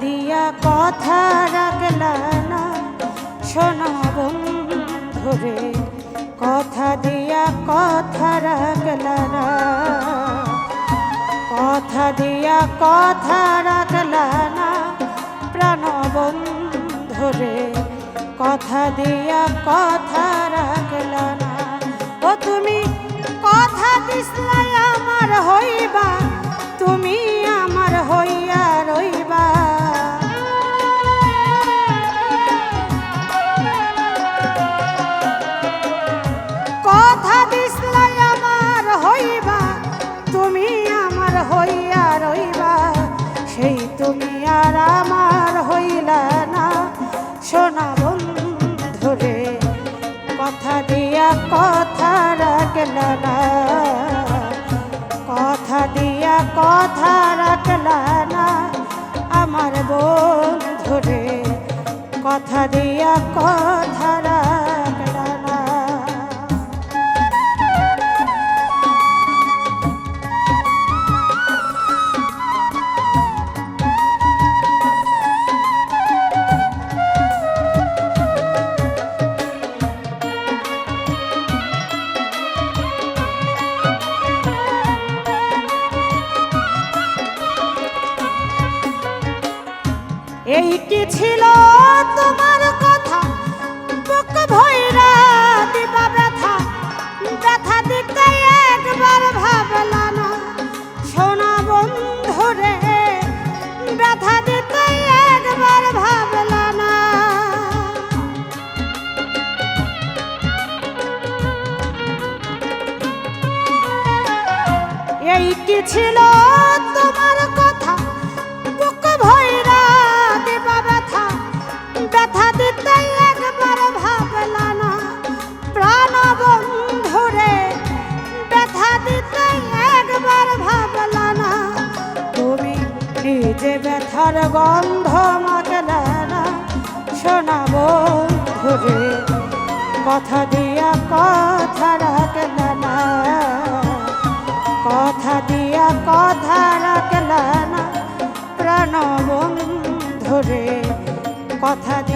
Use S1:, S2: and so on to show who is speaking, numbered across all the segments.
S1: দিয়া কথা রাখলা না। শোনা বন্ধুরে, কথা দিয়া কথা রাখলা না। কথা দিয়া কথা রাখলা না। প্রাণ বন্ধুরে, কথা দিয়া কথা রাখলানা ও তুমি কথা দিসলাই আমার হইবা। দিসলাই আমার হইবা, তুমি আমার হইয়া সেই তুমি আর আমার হইলা না। কথা দিয়া কথা রাখলা না। কথা দিয়া কথা না। আমার বন্ধুরে, কথা দিয়া কথা এই কি ছিল তোমার কথা। বুক ভৈরা দিবা ব্যথা। ব্যথা দিতে একবার ভাবলা না। সোনা বন্ধুরে, ব্যথা দিতে একবার ভাবলা না। এই কি ছিল তোমার কথা। ব্যথার গন্ধ মাগলা না। শোনা বন্ধুরে কথা দিয়া কথা রাখলা না। কথা দিয়া কথা রাখলা না। বন্ধুরে কথা দিয়া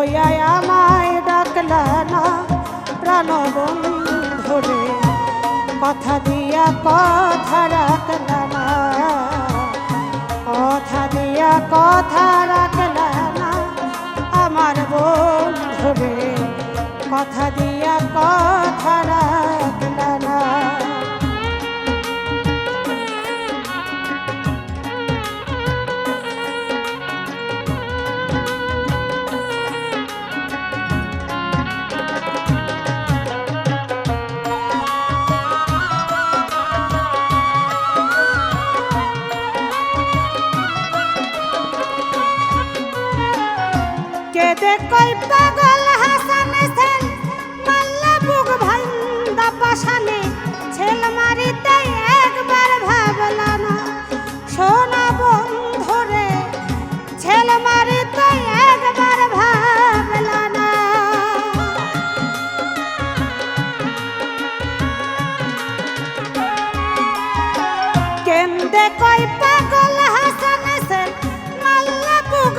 S1: কইয়াই আমায় ডাকলা না প্রাণ বন্ধুরে কথা দিয়া কথা রাখলা না। কথা দিয়া কথা রাখলা না, আমার বন্ধুরে কথা দিয়া কথা রাখলা না। কেদে কই পাগল হাসান সেন মাল্লা বুক ভান্দা পাশানে ছেল মারিতে একবার ভাবলা না সোনা বন্ধুরে। ছেল মারিতে একবার ভাবলা না কেন্দে কই পাগল হাসান সেন মাল্লা বুক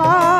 S1: দিয়া